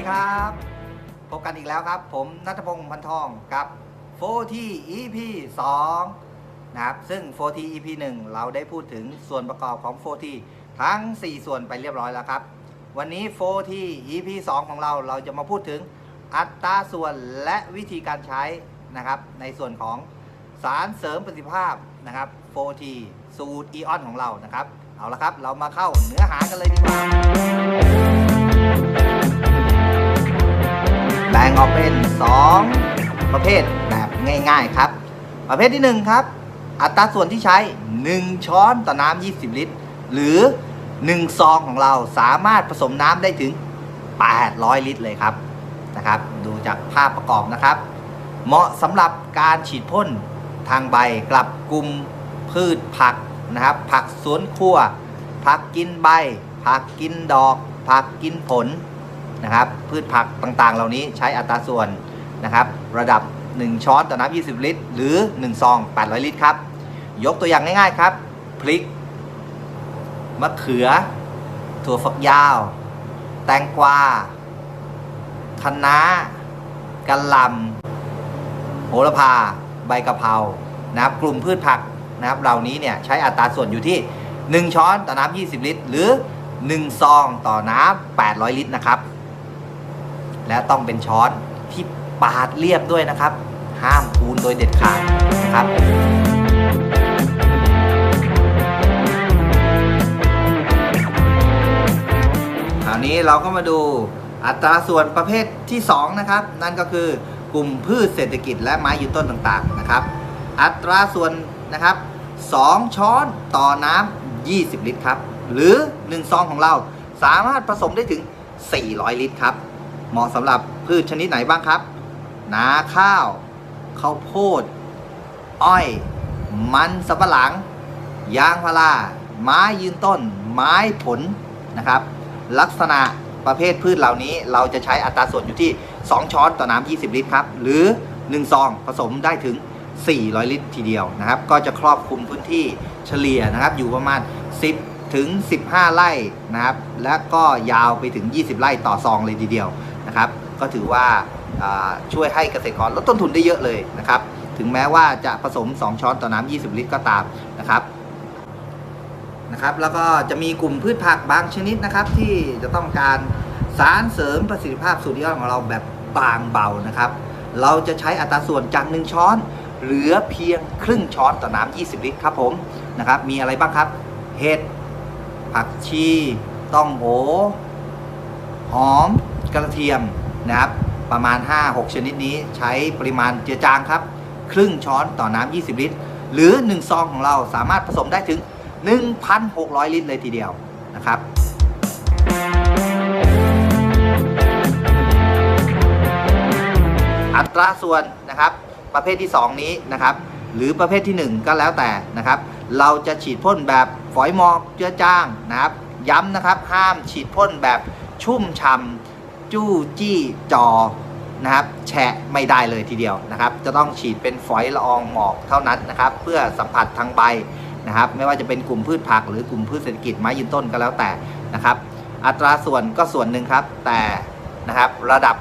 ดีครับ พบกันอีกแล้วครับ ผมนัทพงศ์พันทองกับโฟที EP 2นะครับ ซึ่งโฟที EP 1เราได้พูดถึงส่วนประกอบของโฟทีทั้ง 4 ส่วนไปเรียบร้อยแล้วครับ วันนี้โฟที EP 2ของเราเราจะมาพูดถึงอัตราส่วนและวิธีการใช้นะครับ ในส่วนของสารเสริมประสิทธิภาพนะครับโฟทีสูตรอีออนของเรานะครับ เอาละครับ เรามาเข้าเนื้อหากันเลยดีกว่า แบ่งออกเป็น 2 ประเภทแบบง่ายๆครับ ประเภทที่ 1 ครับ อัตราส่วนที่ใช้ 1 ช้อนต่อน้ำ20 ลิตร หรือ 1 ซองของเราสามารถผสมน้ำได้ถึง 800 ลิตรเลยครับนะครับ ดูจากภาพประกอบนะครับ เหมาะสำหรับการฉีดพ่นทางใบกลับกลุ่มพืชผักนะครับ ผักสวนครัว ผักกินใบ ผักกินดอก ผักกินผล นะครับ พืชผักต่างๆ เหล่านี้ใช้อัตราส่วนนะครับ ระดับ 1 ช้อนต่อน้ำ20 ลิตร หรือ 1 ซอง 800 ลิตรครับ ยกตัวอย่างง่ายๆครับพริก มะเขือ ถั่วฝักยาว แตงกวาคะน้ากะหล่ำโหระพา ใบกะเพรานะครับ กลุ่มพืชผักนะครับ เหล่านี้เนี่ยใช้อัตราส่วนอยู่ที่ 1 ช้อนต่อน้ำ20 ลิตร หรือ 1 ซองต่อน้ำ800 ลิตรนะครับ และต้องเป็นช้อนที่ปาดเรียบด้วยนะครับ ห้ามพูนโดยเด็ดขาดนะครับคราวนี้เราก็มาดูอัตราส่วนประเภทที่ 2 นะครับ นั่นก็คือกลุ่มพืชเศรษฐกิจและไม้ยืนต้นต่างๆนะครับ อัตราส่วนนะครับ 2 ช้อนต่อน้ำ20 ลิตรครับ หรือ 1 ซองของเราสามารถผสมได้ถึง 400 ลิตรครับ เหมาะสำหรับพืชชนิดไหนบ้างครับ นาข้าวข้าวโพด อ้อย มันสำปะหลัง ยางพารา ไม้ยืนต้น ไม้ผลนะครับ ลักษณะประเภทพืชเหล่านี้เราจะใช้อัตราส่วนอยู่ที่ 2 ช้อนต่อน้ำ 20 ลิตรครับ หรือ 1 ซองผสมได้ถึง 400 ลิตรทีเดียวนะครับ ก็จะครอบคลุมพื้นที่เฉลี่ยนะครับ อยู่ประมาณ 10 ถึง 15 ไร่นะครับ และก็ยาวไปถึง 20 ไร่ต่อซองเลยทีเดียว นะครับ ก็ถือว่าช่วยให้เกษตรกรลดต้นทุนได้เยอะเลยนะครับ ถึงแม้ว่าจะผสม 2 ช้อนต่อน้ำ20 ลิตรก็ตามนะครับนะครับ แล้วก็จะมีกลุ่มพืชผักบางชนิดนะครับ ที่จะต้องการสารเสริมประสิทธิภาพสูตรที่ของเราแบบบางเบานะครับ เราจะใช้อัตราส่วนจาก 1 ช้อน เหลือเพียงครึ่งช้อนต่อน้ำ20 ลิตรครับผมนะครับ มีอะไรบ้างครับ เห็ดผักชี ต้องโอหอม กระเทียมนะครับ ประมาณ 5-6 ชนิดนี้ใช้ปริมาณเจือจางครับ ครึ่งช้อนต่อน้ำ 20 ลิตร หรือ 1 ซองของเราสามารถผสมได้ถึง 1,600 ลิตรเลยทีเดียวนะครับอัตราส่วนนะครับประเภทที่ 2 นี้นะครับ หรือประเภทที่ 1 ก็แล้วแต่นะครับ เราจะฉีดพ่นแบบฝอยหมอกเจือจางนะครับ ย้ำนะครับ ห้ามฉีดพ่นแบบชุ่มฉ่ำ จู้จี้จอนะครับแฉะไม่ได้เลยทีเดียวนะครับ จะต้องฉีดเป็นฝอยละอองหมอกเท่านั้นนะครับ เพื่อสัมผัสทางใบนะครับ ไม่ว่าจะเป็นกลุ่มพืชผักหรือกลุ่มพืชเศรษฐกิจไม้ยืนต้นก็แล้วแต่นะครับ อัตราส่วนก็ส่วนหนึ่งครับ แต่นะครับระดับ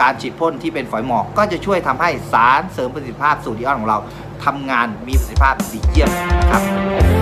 การฉีดพ่นที่เป็นฝอยหมอกก็จะช่วยทำให้สารเสริมประสิทธิภาพสูตรดีออนของเราทำงานมีประสิทธิภาพดีเยี่ยมนะครับ